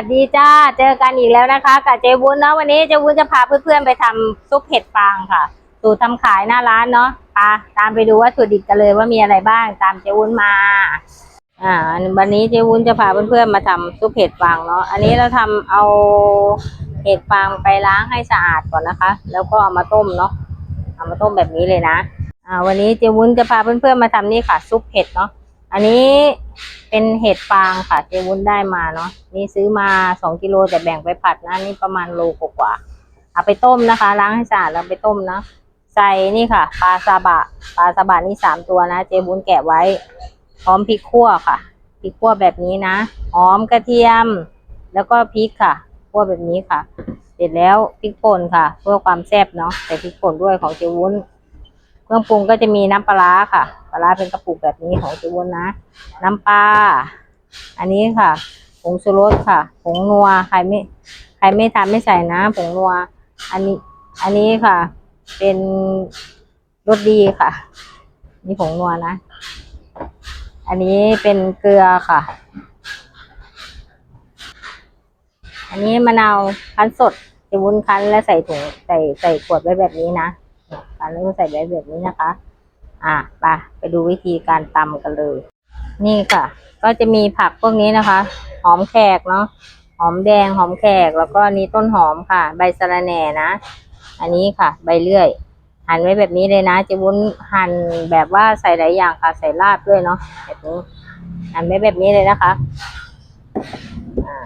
วัสดีจ้า เจอกันอีกแล้วนะคะกับเจวุ้นเนาะวันนี้เจวุ้นจะพาเพื่อนๆไปทำซุปเห็ดฟางค่ะสูตรทำขายหน้าร้านเนาะพาตามไปดูวัตถุดิบกันเลยว่ามีอะไรบ้างตามเจวุ้นมา อ่า วันนี้เจวุ้นจะพาเพื่อนๆมาทำซุปเห็ดฟางเนาะอันนี้เราทำเอาเห็ดฟางไปล้างให้สะอาดก่อนนะคะ แล้วก็เอามาต้มเนาะเอามาต้มแบบนี้เลยนะ อ่า วันนี้เจวุ้นจะพาเพื่อนๆมาทำนี่ค่ะซุปเห็ดเนาะอันนี้ เป็นเห็ดฟางค่ะเจวุ้นได้มาเนาะนี่ซื้อมาสองกิโลแต่แบ่งไปผัดนะนี่ประมาณโลกว่าๆเอาไปต้มนะคะ ล้างให้สะอาดแล้วไปต้มนะใส่นี่ค่ะปลาซาบะปลาซาบะนี่สามตัวนะ เจวุ้นแกะไว้ พร้อมพริกขั่วค่ะพริกขั่วแบบนี้นะหอมกระเทียม แล้วก็พริกค่ะขั่วแบบนี้ค่ะ เสร็จแล้วพริกป่นค่ะ เพื่อความแซ่บเนาะใส่พริกป่นด้วยของเจวุ้น เครื่องปรุงก็จะมีน้ำปลาค่ะ ปลาเป็นกระปุกแบบนี้ของจวุ้นนะ น้ำปลา อันนี้ค่ะ ผงชูรสค่ะ ผงนัว ใครไม่ใครไม่ทานไม่ใส่นะ ผงนัว อันนี้ อันนี้ค่ะ เป็นรสดีค่ะ นี่ผงนัวนะ อันนี้เป็นเกลือค่ะ อันนี้มะนาวคั้นสดจะวุ้นคั้นและใส่ถุงใส่ใส่ขวดไว้แบบนี้นะ คั้นแล้วก็ใส่ไว้แบบนี้นะคะ อะไปไปดูวิธีการตำกันเลย นี่ค่ะ ก็จะมีผักพวกนี้นะคะ หอมแขกเนาะหอมแดงหอมแขกแล้วก็นี้ต้นหอมค่ะ ใบสะระแหน่นะ อันนี้ค่ะ ใบเลื่อย หั่นไว้แบบนี้เลยนะเจะวุ้นหั่นแบบว่าใส่หลายอย่างค่ะ ใส่ลาบด้วยเนาะแบบนี้หั่นไว้แบบนี้เลยนะคะอ่า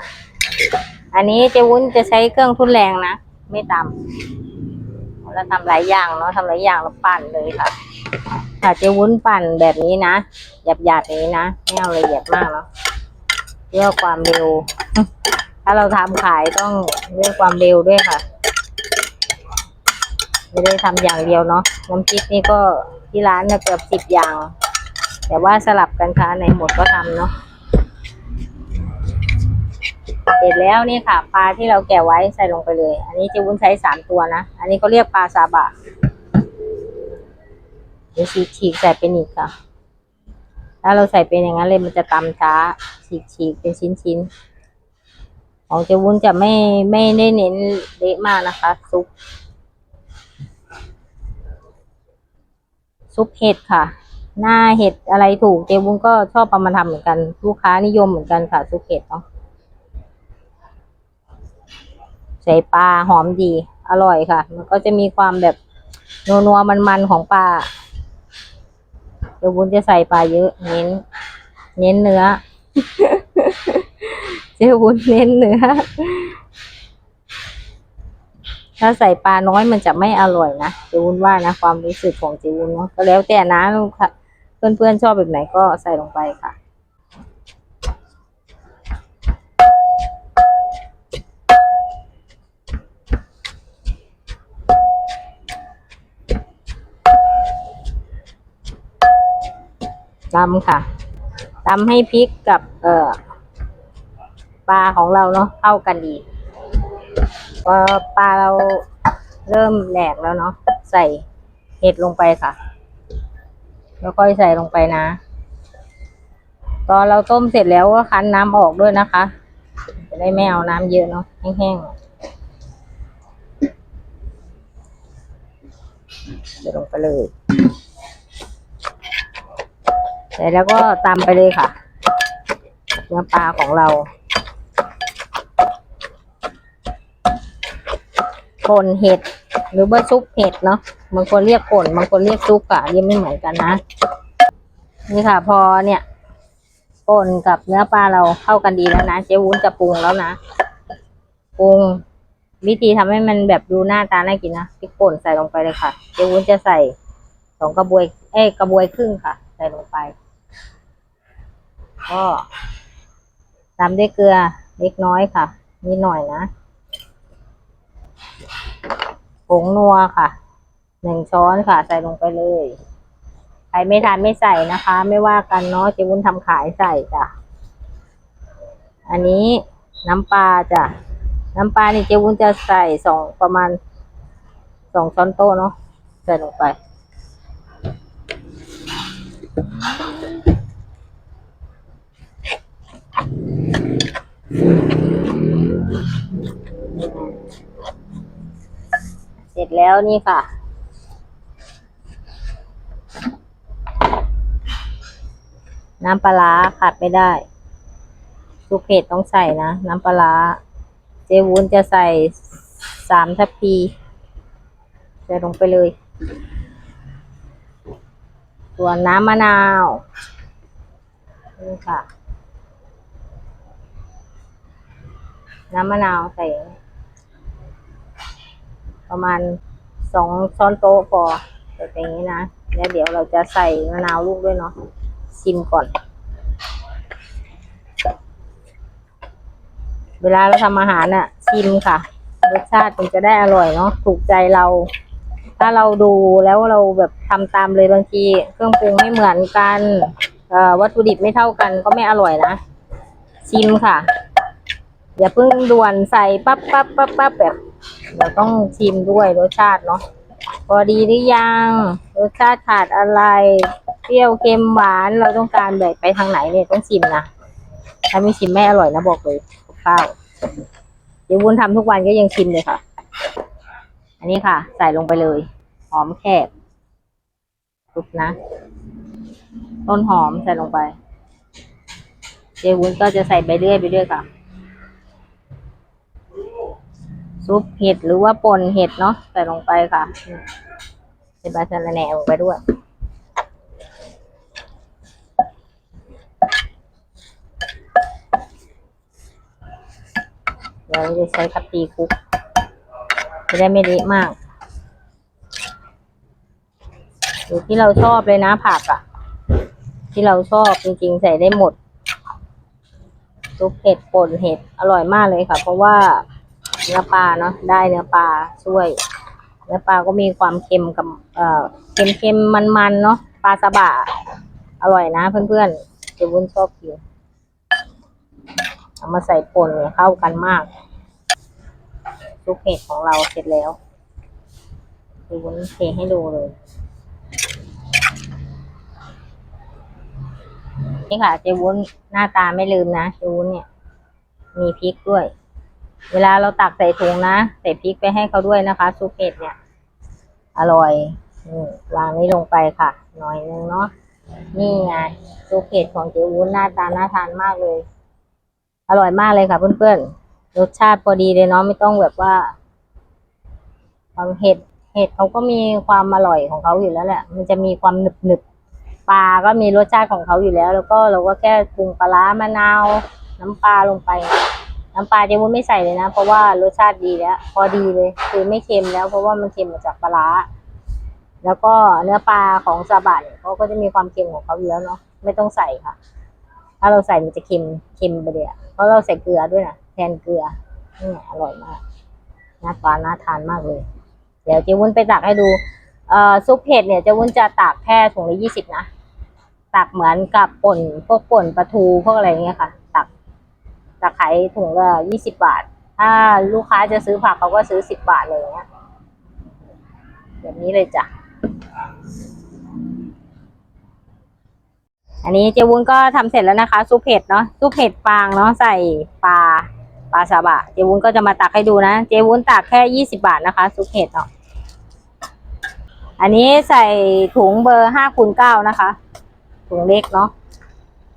อันนี้เจวุ้นจะใช้เครื่องทุนแรงนะ ไม่ตำ เราทำหลายอย่างเนาะทำหลายอย่างเราปั่นเลยค่ะค่ะเจวุ้นปั่นแบบนี้นะหยาบๆอย่างนี้นะไม่เอาละเอียดมากเนาะเพื่อความเร็ว ถ้าเราทำขายต้องเรื่องความเร็วด้วยค่ะไม่ได้ทำอย่างเดียวเนาะน้ำพริกนี่ก็ที่ร้านเนี่ยเกือบสิบอย่าง แต่ว่าสลับกันค่ะในหมดก็ทำเนาะ เสร็จแล้วนี่ค่ะ ปลาที่เราแกะไว้ใส่ลงไปเลย อันนี้เจะวุ้นใช้สามตัวนะ อันนี้เขาเรียกปลาซาบะเดี๋ยวฉีกฉีกใส่เป็นอีกค่ะ ถ้าเราใส่เป็นอย่างนั้นเลยมันจะตำช้า ฉีกฉีกเป็นชิ้นชิ้นๆของเจวุ้นจะไม่ไม่ได้เน้นเละมากนะคะ ซุป ซุปเห็ดค่ะ หน้าเห็ดอะไรถูกเจวุ้งก็ชอบเอามาทำเหมือนกัน ลูกค้านิยมเหมือนกันค่ะ ซุปเห็ดเนาะ ใส่ปลาหอมดี อร่อยค่ะ มันก็จะมีความแบบนัวนัวมันมันๆของปลาเจวุ้นจะใส่ปลาเยอะ เน้น เน้นเนื้อเจวุ้นเน้นเนื้อถ้าใส่ปลาน้อยมันจะไม่อร่อยนะเจวุ้นว่านะความรู้สึกของเจวุ้นเนาะก็แล้วแต่นะค่ะเพื่อนๆชอบแบบไหนก็ใส่ลงไปค่ะำค่ะตำให้พริกกับเอ่อปลาของเราเนาะเข้ากันดีพอปลาเราเริ่มแหลกแล้วเนาะใส่เห็ดลงไปค่ะ แล้วก็ใส่ลงไปนะ ตอนเราต้มเสร็จแล้วก็คั้นน้ำออกด้วยนะคะ จะได้ไม่เอาน้ำเยอะเนาะแห้งๆใส่ลงไปเลย เสร็จแล้วก็ตำไปเลยค่ะเนื้อปลาของเรา ป่นเห็ดหรือว่าซุปเห็ดเนาะบางคนเรียกป่นบางคนเรียกซุปอะเรียกไม่เหมือนกันนะ นี่ค่ะ พอเนี่ยป่นกับเนื้อปลาเราเข้ากันดีแล้วนะเจ๊วุ้นจะปรุงแล้วนะปรุงวิธีทำให้มันแบบดูหน้าตาน่ากินนะพริกป่นใส่ลงไปเลยค่ะ เจ๊วุ้นจะใส่สองกระบวย เอ้กระบวยครึ่งค่ะ ใส่ลงไป ก็ตามด้วยเกลือเล็กน้อยค่ะ นิดหน่อยนะผงนัวค่ะ หนึ่งช้อนค่ะ ใส่ลงไปเลย ใครไม่ทานไม่ใส่นะคะ ไม่ว่ากันเนาะเจวุ้นทำขายใส่จ้ะ อันนี้น้ำปลาจ้ะ น้ำปลานี่เจวุ้นจะใส่สองประมาณสองช้อนโต๊ะเนาะใส่ลงไป น เสร็จ แล้วนี่ค่ะ น้ำปลาขาดไม่ได้ซุปเผ็ดต้องใส่นะ น้ำปลาร้าเจวุ้นจะใส่สามทัพพีใส่ลงไปเลย ส่วนน้ำมะนาวนี่ค่ะ น้ำมะนาวใส่ ประมาณสองช้อนโต๊ะพอใส่อย่างนี้นะแล้วเดี๋ยวเราจะใส่มะนาวลูกด้วยเนาะชิมก่อน เวลาเราทำอาหารน่ะ ชิมค่ะ รสชาติมันจะได้อร่อยเนาะถูกใจเรา ถ้าเราดูแล้วเราแบบทำตามเลยบางที เครื่องปรุงไม่เหมือนกันวัตถุดิบไม่เท่ากันก็ไม่อร่อยนะชิมค่ะ อย่าเพิ่งด่วนใส่ปั๊บปั๊บปั๊บปั๊บแบบ เราต้องชิมด้วยรสชาติเนาะพอดีหรือยังรสชาติขาดอะไร เปรี้ยวเค็มหวานเราต้องการแบบไปทางไหนเนี่ยต้องชิมนะถ้าไม่ชิมไม่อร่อยนะบอกเลยข้าวเดี๋ยววุ้นทำทุกวันก็ยังชิมเลยค่ะ อันนี้ค่ะ ใส่ลงไปเลยหอมแขกทุบนะ ต้นหอมใส่ลงไปเจวุ้นก็จะใส่ไปเรื่อยไปเรื่อยค่ะ ซุปเห็ดหรือว่าป่นเห็ดเนาะใส่ลงไปค่ะใส่ใบสะระแหน่ลงไปด้วย เดี๋ยวจะใช้ทัพพีคลุก จะได้ไม่เละมากอยู่ที่เราชอบเลยนะผักอะ่ะ ที่เราชอบจริงๆใส่ได้หมดซุปเห็ดป่นเห็ดอร่อยมากเลยค่ะ เพราะว่า เนื้อปลาเนาะได้เนื้อปลาช่วย เนื้อปลาก็มีความเค็มกับเอ่อเค็มเค็มมันมันๆเนาะปลาสบะอร่อยนะเพื่อนๆเจะวุ้นชอบกินเอามาใส่ป่นเข้ากันมากซุปเห็ดของเราเสร็จแล้วเดี๋ยววุ้นเทให้ดูเลยนี่ค่ะเจวุ้นหน้าตาไม่ลืมนะเจวุ้นเนี่ย มีพริกด้วย เวลาเราตักใส่ถุงนะใส่พริกไปให้เขาด้วยนะคะซุปเห็ดเนี่ย อร่อยนี่วางนี้ลงไปค่ะ หน่อยนึงเนาะนี่ไงซุปเห็ดของเจวุ้นหน้าตาน่าทานมากเลย อร่อยมากเลยค่ะเพื่อนๆรสชาติพอดีเลยเนาะไม่ต้องแบบว่าความเห็ดเห็ดเขาก็มีความอร่อยของเขาอยู่แล้วแหละ มันจะมีความหนึบหนึบปลาก็มีรสชาติของเขาอยู่แล้ว แล้วก็เราก็แค่ปรุงปลาร้ามะนาว น้ำปลาลงไป น้ำปลาเจวุ้นไม่ใส่เลยนะ เพราะว่ารสชาติดีแล้ว พอดีเลย คือไม่เค็มแล้ว เพราะว่ามันเค็มมาจากปลาแล้วก็เนื้อปลาของซาบะเนี่ยเขาก็จะมีความเค็มของเขาอยู่แล้วเนาะไม่ต้องใส่ค่ะ ถ้าเราใส่มันจะเค็มเค็มไปเลยเพราะเราใส่เกลือด้วยนะแทนเกลือนี่อร่อยมากน้าตาน่าทานมากเลย เดี๋ยวเจวุ้นไปตักให้ดูเอ่อซุปเห็ดเนี่ยเจวุ้นจะตักแค่ถุงละยี่สิบนะตักเหมือนกับป่นพวกป่นปลาทูพวกอะไรเงี้ยค่ะ ตักตักขายถุงละยี่สิบบาท ถ้าลูกค้าจะซื้อผักเขาก็ซื้อสิบบาทเลยเงี้ยแบบนี้เลยจ้ะ อันนี้เจวุ้นก็ทำเสร็จแล้วนะคะซุปเห็ดเนาะซุปเห็ดฟางเนาะใส่ปลาปลาซาบะ เจวุ้นก็จะมาตักให้ดูนะ เจวุ้นตักแค่ยี่สิบาทนะคะซุปเห็ดเนาะอันนี้ใส่ถุงเบอร์ห้าคูณเก้านะคะ ถุงเล็กเนาะ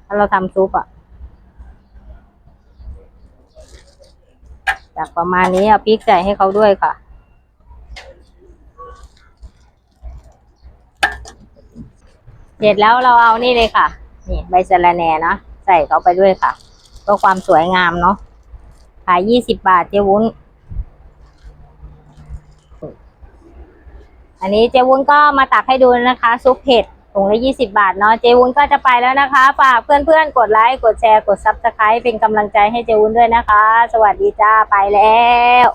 ถ้าเราทำซุปอะ จากประมาณนี้เอาพริกใส่ให้เขาด้วยค่ะ เสร็จแล้วเราเอานี่เลยค่ะ นี่ใบสะระแหน่เนาะใส่เขาไปด้วยค่ะเพื่อความสวยงามเนาะขายยี่สิบบาทเจ๊วุ้น อันนี้เจ๊วุ้นก็มาตักให้ดูนะคะ ซุปเผ็ด ถุงละยี่สิบาทเนาะเจวุ้นก็จะไปแล้วนะคะ ฝากเพื่อนๆ กดไลค์ กดแชร์ กดซับสไครป์เป็นกำลังใจให้เจวุ้นด้วยนะคะ สวัสดีจ้าไปแล้ว